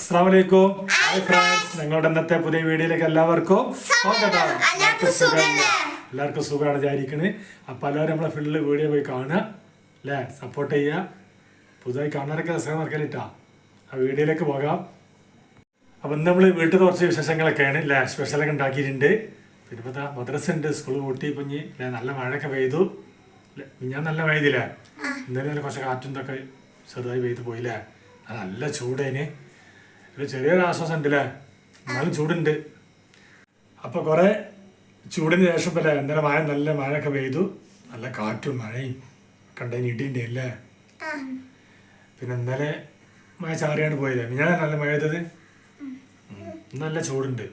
അസ്സാമലൈക്കും hi friends ഞങ്ങളുടെ ഇന്നത്തെ പുതിയ വീഡിയോയിലേക്ക് എല്ലാവർക്കും സ്വാഗതം. എല്ലാവർക്കും സുഖമാണ് വിചാരിക്കുന്നത് അപ്പൊ എല്ലാവരും നമ്മളെ ഫുള്ള് വീഡിയോ പോയി കാണുക അല്ലേ സപ്പോർട്ട് ചെയ്യുക. പുതുതായി കാണാനൊക്കെ രസം നടക്കാനിട്ടാ ആ വീഡിയോയിലേക്ക് പോകാം. അപ്പൊ ഇന്ന് നമ്മൾ വീട്ടിൽ കുറച്ച് വിശേഷങ്ങളൊക്കെയാണ് അല്ലേ സ്പെഷ്യലൊക്കെ ഉണ്ടാക്കിയിട്ടുണ്ട്. പിന്നെ ഇപ്പൊ മദ്രസ ഉണ്ട് സ്കൂൾ കൂട്ടി കുഞ്ഞ് അല്ലേ നല്ല മഴയൊക്കെ പെയ്തു. ഞാൻ നല്ല പെയ്തില്ലേ? ഇന്നലെ കുറച്ച് കാറ്റും ഇതൊക്കെ ചെറുതായി പെയ്ത് പോയില്ലേ നല്ല ചൂടേന്. ഒരു ചെറിയൊരു ആശ്വാസം ഉണ്ടല്ലേ? എന്നാലും ചൂടുണ്ട്. അപ്പൊ കുറെ ചൂടിന് ശേഷം അല്ലേ ഇന്നലെ മഴ നല്ല മഴയൊക്കെ പെയ്തു. നല്ല കാറ്റും മഴയും കണ്ടതിന് ഇടിയുണ്ട് അല്ലേ? പിന്നെ ഇന്നലെ മഴ ചാറിയാണ് പോയത്. ഞാൻ നല്ല മഴ പെയ്തത്? നല്ല ചൂടുണ്ട്.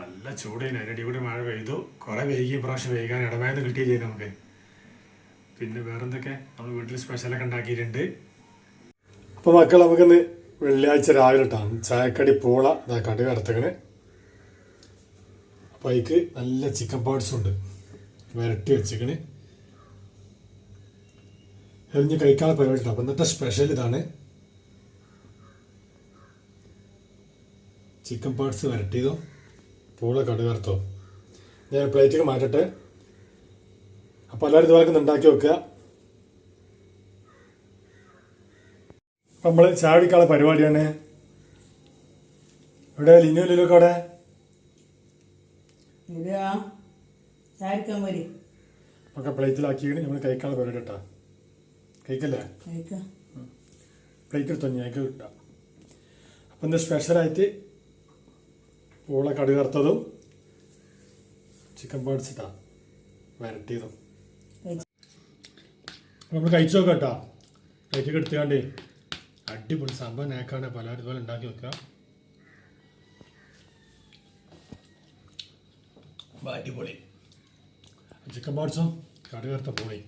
നല്ല ചൂടേന് അതിനടി കൂടി മഴ പെയ്തു. കുറെ വൈകി പ്രാവശ്യം വൈകാൻ ഇടമായത് കിട്ടിയില്ലേ നമുക്ക്? പിന്നെ വേറെന്തൊക്കെ? നമ്മൾ വീട്ടിൽ സ്പെഷ്യലൊക്കെ ഉണ്ടാക്കിയിട്ടുണ്ട്. അപ്പോൾ മക്കൾ നമുക്കിന്ന് വെള്ളിയാഴ്ച രാവിലെ ഇട്ടാണ് ചായക്കടി പൂള. ഇതാക്കാണ്ട് കറുത്തക്കണ് അപ്പോൾ അതിക്ക് നല്ല ചിക്കൻ പാർട്സും ഉണ്ട്. വരട്ടി വെച്ചിക്കണ്. എറിഞ്ഞ് കഴിക്കാനുള്ള പരിപാടി അപ്പൊ ഇന്നത്തെ സ്പെഷ്യൽ ഇതാണ് ചിക്കൻ പാർട്സ് വരട്ടിയതോ പൂള കടു കറുത്തോ ഞാൻ പ്ലേറ്റിലേക്ക് മാറ്റട്ടെ. അപ്പോൾ എല്ലാവരും ഇതുപോലെ ഉണ്ടാക്കി വെക്കുക നമ്മൾ ചായ കുടിക്കാനുള്ള പരിപാടിയാണ്. ഇവിടെ ലിനു ലിനൊക്കെ അവിടെ? ഒക്കെ പ്ലേറ്റിലാക്കിയിട്ട് നമ്മൾ കഴിക്കാനുള്ള പരിപാടി കേട്ടാ. കഴിക്കല്ലേ? കഴിക്കാം. പ്ലേറ്റ് എടുത്തോ? ഞാൻ കിട്ടാം. അപ്പം ഇന്ന് സ്പെഷ്യലായിട്ട് പൂള കടുകറുത്തതും ചിക്കൻ ഇട്ടാ. വരട്ടിയതും. നമ്മൾ കഴിച്ചു നോക്കാം കേട്ടോ. പ്ലേറ്റൊക്കെ എടുത്തുകാണ്ടേ അടിപൊളി സംഭവം നേക്കാണ് പലരും ഇതുപോലെ ഉണ്ടാക്കി വെക്കുക. അടിപൊളി. ചിക്കൻ പാർട്സും കറി കറുത്ത പോളി.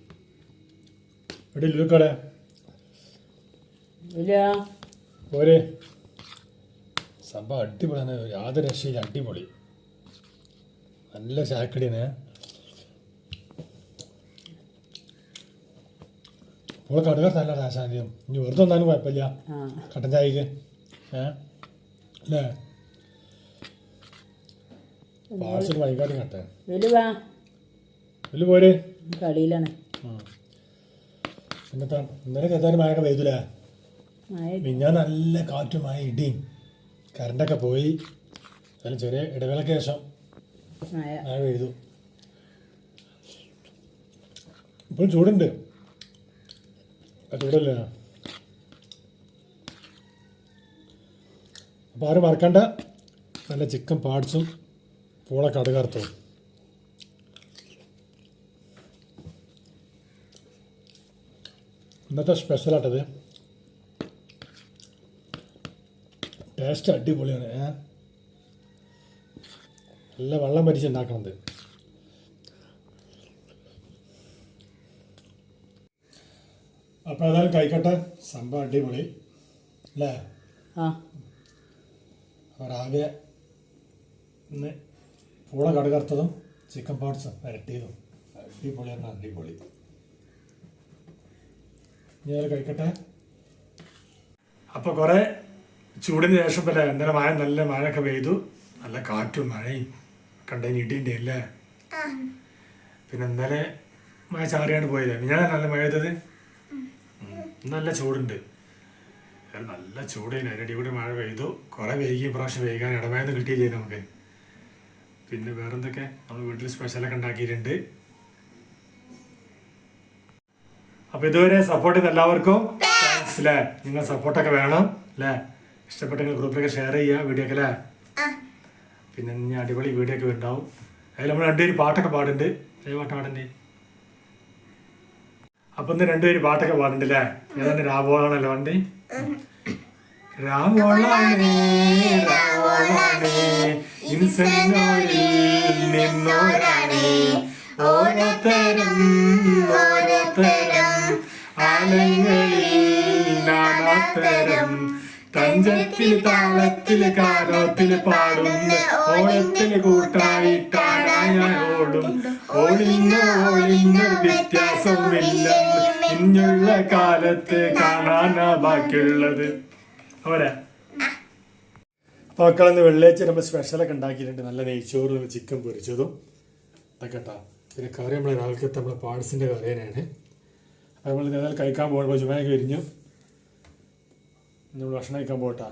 ഇവിടെ ലുക്കടെ ഇല്ല. പോരെ. സംഭവം അടിപൊളിയാണ്. യാതൊരു രക്ഷയില്ല അടിപൊളി. നല്ല ചായക്കടിയാണ് ഇപ്പോൾ കടുവ നല്ല രാശാന്തിയും ഇനി വെറുതെ ഒന്നാലും കുഴപ്പമില്ല. കട്ടൻ ചായക്ക്. ഏ? അല്ലേ? പാഴ്സൽ വൈകാട്ടി കട്ടെ. വാ. വലിയ പോരെ. കളിയിലാണ് എന്നിട്ടാ ഇന്നലെ കേട്ടാലും മഴയൊക്കെ പെയ്തില്ലേ മഴ മിഞ്ഞാൻ നല്ല കാറ്റുമായ ഇടിയും. കറണ്ടൊക്കെ പോയി. അതിന് ചെറിയ ഇടവേളയ്ക്ക് ശേഷം മഴ പെയ്തു. ഇപ്പോഴും ചൂടുണ്ട്. ചൂടല്ലേ അപ്പോൾ ആരും മറക്കണ്ട. നല്ല ചിക്കൻ പാർട്സും പൂള കടുകർത്തും ഇന്നത്തെ സ്പെഷ്യലാട്ടത് ടേസ്റ്റ് അടിപൊളിയാണ് നല്ല വെള്ളം പരിച്ചുണ്ടാക്കണത് അപ്പോൾ ഏതായാലും കഴിക്കട്ടെ. സംഭവം അടിപൊളി. അല്ലേ? ആ. അപ്പോൾ രാവിലെ ഇന്ന് പൂള കടകർത്തതും ചിക്കൻ പാർട്സും വരട്ടിയതും. എന്ന അടിപൊളി. ഞാൻ കഴിക്കട്ടെ. അപ്പോൾ കുറേ ചൂടിന് ശേഷം ഇപ്പം ഇന്നലെ മഴ നല്ല മഴയൊക്കെ പെയ്തു. നല്ല കാറ്റും മഴയും കണ്ടതിന് ഇടിന്റെ അല്ലേ പിന്നെ ഇന്നലെ മഴ ചാറിയാണ് പോയത്. ഞാൻ നല്ല മഴ പെയ്തത്? ഉം. നല്ല ചൂടുണ്ട്. നല്ല ചൂടേനു. അതിനിടയിൽ കൂടി മഴ പെയ്തു. കുറേ വൈകി പ്രാവശ്യം വൈകാൻ ഇടമായെന്ന് കിട്ടിയില്ലേ നമുക്ക്? പിന്നെ വേറെന്തൊക്കെ? നമ്മൾ വീട്ടിൽ സ്പെഷ്യലൊക്കെ ഉണ്ടാക്കിയിട്ടുണ്ട്. അപ്പൊ ഇതുവരെ സപ്പോർട്ട് ചെയ്ത എല്ലാവർക്കും താങ്ക്സ് അല്ലേ നിങ്ങൾ സപ്പോർട്ടൊക്കെ വേണം അല്ലേ ഇഷ്ടപ്പെട്ടെങ്കിൽ ഗ്രൂപ്പിലൊക്കെ ഷെയർ ചെയ്യുക വീഡിയോ ഒക്കെ അല്ലേ പിന്നെ അടിപൊളി വീഡിയോ ഒക്കെ ഉണ്ടാവും. അതിൽ നമ്മൾ രണ്ടുപേര് പാട്ടൊക്കെ പാടുന്നുണ്ട്. ഏത് പാട്ട് പാടണ്ടേ അപ്പൊ ഇന്ന് രണ്ടുപേര് പാട്ടൊക്കെ പാടണ്ടല്ലേ ഏതാണ്ട് രാവോളാണല്ലോ വണ്ടി രാവോളാണ് രാവോളാണ് ഇൻസെന്നോരിൽ നിന്നോരാണ്. ഓരോത്തരം ആലങ്ങളിൽ തഞ്ചത്തിൽ താളത്തിൽ കാലത്തിൽ പാടുന്ന ഓളത്തിൽ കൂട്ടായിട്ടാനായ ഓടും ഓളിന്ന് ഓളിന്ന് വ്യത്യാസമില്ലെന്ന് ഇനിയുള്ള കാലത്ത് കാണാനാ ബാക്കിയുള്ളത്. പോരാ. അപ്പോൾ മക്കളന്ന് വെള്ളിയാഴ്ച നമ്മൾ സ്പെഷ്യലൊക്കെ ഉണ്ടാക്കിയിട്ടുണ്ട്. നല്ല നെയ്ച്ചോറും ചിക്കൻ പൊരിച്ചതും. ഇതൊക്കെ കേട്ടോ പിന്നെ കറി നമ്മൾ രാവിലത്തെ നമ്മളെ പാർട്സിന്റെ കറി തന്നെയാണ്. അപ്പോൾ നമ്മൾ ഏതായാലും കഴിക്കാൻ പോകുമ്പോൾ ചുമയൊക്കെ വിരിഞ്ഞു. നമ്മൾ ഭക്ഷണം കഴിക്കാൻ പോകട്ടാ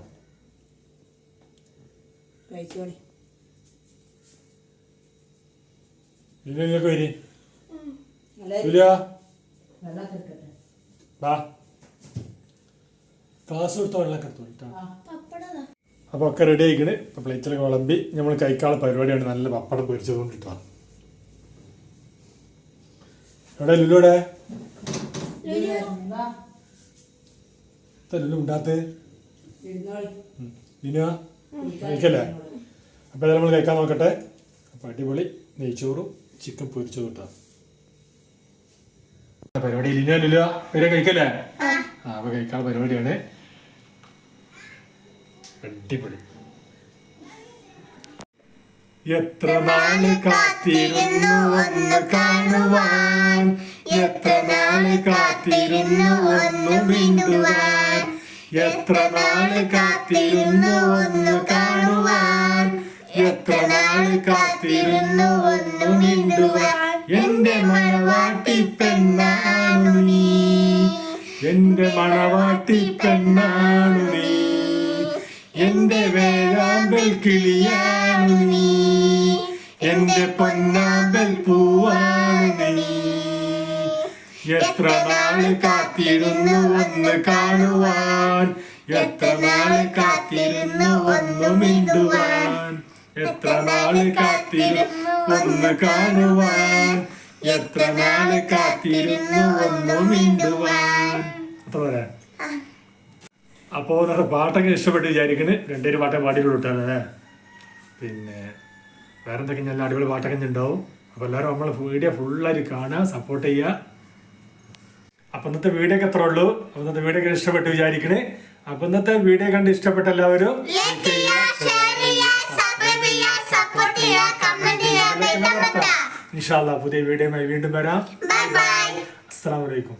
നിങ്ങൾക്ക് വരി. വാ ക്ലാസ് കൊടുത്ത വെള്ളമൊക്കെ എടുത്തു കേട്ടോ ആ. അപ്പോൾ ഒക്കെ റെഡി ആയിക്കണ്. ഇപ്പോൾ പ്ലേറ്റിലൊക്കെ വിളമ്പി നമ്മൾ കഴിക്കാനുള്ള പരിപാടിയാണ് നല്ല പപ്പടം പൊരിച്ചതുകൊണ്ട് കൊണ്ടിട്ടാ എവിടെ ലുലു എവിടെ? ലുലു. ഉണ്ടാത്ത അപ്പൊ ലിനുവാ? കഴിക്കല്ലേ? അപ്പോൾ നമ്മൾ കഴിക്കാൻ നോക്കട്ടെ. അപ്പോൾ അടിപൊളി നെയ്ച്ചോറും ചിക്കൻ പൊരിച്ചത് കിട്ടാം പരിപാടി? ഇല്ല വരെ കഴിക്കല്ലേ? ആ. അപ്പൊ കഴിക്കാനുള്ള പരിപാടിയാണ്. അടിപൊളി. എത്ര നാൾ കാത്തിരുന്നു ഒന്ന് കാണുവാൻ? എത്ര നാൾ കാത്തിരുന്നു ഒന്ന് മിണ്ടുവാൻ? എത്ര നാൾ കാത്തിരുന്നു ഒന്ന് കാണുവാൻ? എത്ര നാൾ കാത്തിരുന്നു ഒന്നു മിണ്ടുവാൻ. എന്റെ മണവാട്ടി പെണ്ണാണു നീ. എന്റെ മണവാട്ടി പെണ്ണാണു നീ. എന്റെ വേഴാമ്പൽ കിളിയാണു നീ. എന്റെ പൊന്നാമ്പൽ പൂവാണു നീ. എത്ര നാൾ കാത്തിരുന്നു ഒന്ന് കാണുവാൻ. എത്ര നാൾ കാത്തിരുന്നു ഒന്ന് മിണ്ടുവാൻ. എത്ര നാൾ കാത്തിരുന്നു ഒന്ന് കാണുവാൻ? എത്ര നാൾ കാത്തിരുന്നു ഒന്ന് മിണ്ടുവാൻ? അത്ര പറയാം അപ്പോൾ നമ്മുടെ പാട്ടൊക്കെ ഇഷ്ടപ്പെട്ട് വിചാരിക്കണ്. രണ്ടേര് പാട്ടേ പാടിയുള്ളൂ കേട്ടോ പിന്നെ വേറെ എന്തൊക്കെ നല്ല അടിപൊളി പാട്ടൊക്കെ ഉണ്ടാവും. അപ്പോൾ എല്ലാവരും നമ്മളെ വീഡിയോ ഫുള്ളായിട്ട് കാണുക സപ്പോർട്ട് ചെയ്യുക. അപ്പോൾ ഇന്നത്തെ വീഡിയോ ഒക്കെ എത്ര ഉള്ളൂ. അപ്പോൾ ഇന്നത്തെ വീഡിയോ ഒക്കെ ഇഷ്ടപ്പെട്ട് വിചാരിക്കണേ. അപ്പോൾ ഇന്നത്തെ വീഡിയോ കണ്ട് ഇഷ്ടപ്പെട്ട എല്ലാവരും ഇൻഷാല്ല പുതിയ വീഡിയോയുമായി വീണ്ടും വരാം. അസ്സാം വലൈക്കും